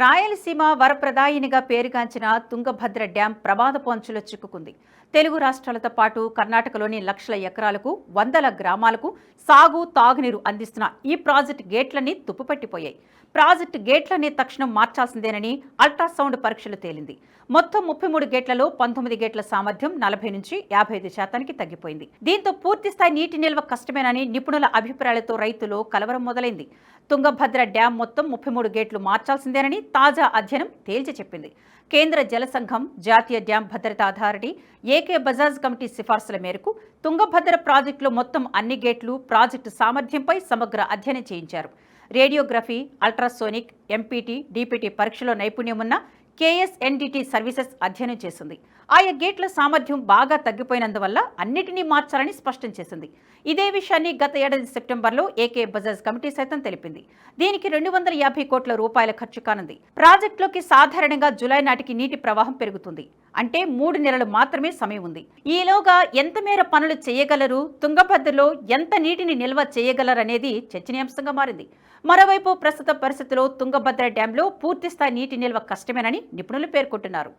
రాయలసీమ వరప్రదాయినిగా పేరుగాంచిన తుంగభద్ర డ్యాం ప్రమాద పొంచులో చిక్కుకుంది. తెలుగు రాష్ట్రాలతో పాటు కర్ణాటకలోని లక్షల ఎకరాలకు వందల గ్రామాలకు సాగు తాగునీరు అందిస్తున్న ఈ ప్రాజెక్టు గేట్లన్నీ తుప్పుపట్టిపోయాయి. ప్రాజెక్టు గేట్లన్నీ తక్షణం మార్చాల్సిందేనని అల్ట్రాసౌండ్ పరీక్షలు తేలింది. మొత్తం ముప్పై మూడు గేట్లలో పంతొమ్మిది గేట్ల సామర్థ్యం నలభై నుంచి యాభై ఐదు శాతానికి తగ్గిపోయింది. దీంతో పూర్తిస్థాయి నీటి నిల్వ కష్టమేనని నిపుణుల అభిప్రాయాలతో రైతులు కలవరం మొదలైంది. తుంగభద్ర డ్యాం మొత్తం ముప్పై మూడు గేట్లు మార్చాల్సిందేనని తాజా అధ్యయనం తేల్చి చెప్పింది. కేంద్ర జల సంఘం జాతీయ డ్యాం భద్రతా అథారిటీ ఏకే బజాజ్ కమిటీ సిఫార్సుల మేరకు తుంగభద్ర ప్రాజెక్టులో మొత్తం అన్ని గేట్లు ప్రాజెక్టు సామర్థ్యంపై సమగ్ర అధ్యయనం చేయించారు. రేడియోగ్రఫీ అల్ట్రాసోనిక్ ఎంపీటీ డీపీటీ పరీక్షలో నైపుణ్యం ఉన్న కేఎస్ఎన్డిటీ సర్వీసెస్ అధ్యయనం చేసింది. ఆయా గేట్ల సామర్థ్యం బాగా తగ్గిపోయినందువల్ల అన్నిటినీ మార్చాలని స్పష్టం చేసింది. ఇదే విషయాన్ని గత ఏడాది సెప్టెంబర్లో ఏకే బజాజ్ కమిటీ సైతం తెలిపింది. దీనికి రెండు వందల యాభై కోట్ల రూపాయల ఖర్చు కానుంది. ప్రాజెక్టులోకి సాధారణంగా జులై నాటికి నీటి ప్రవాహం పెరుగుతుంది. అంటే మూడు నెలలు మాత్రమే సమయం ఉంది. ఈలోగా ఎంత మేర పనులు చేయగలరు? తుంగభద్రలో ఎంత నీటిని నిల్వ చేయగలరనేది చర్చనీయాంశంగా మారింది. మరోవైపు ప్రస్తుత పరిస్థితిలో తుంగభద్ర డ్యాంలో పూర్తిస్థాయి నీటి నిల్వ కష్టమేనని నిపుణులు పేర్కొంటున్నారు.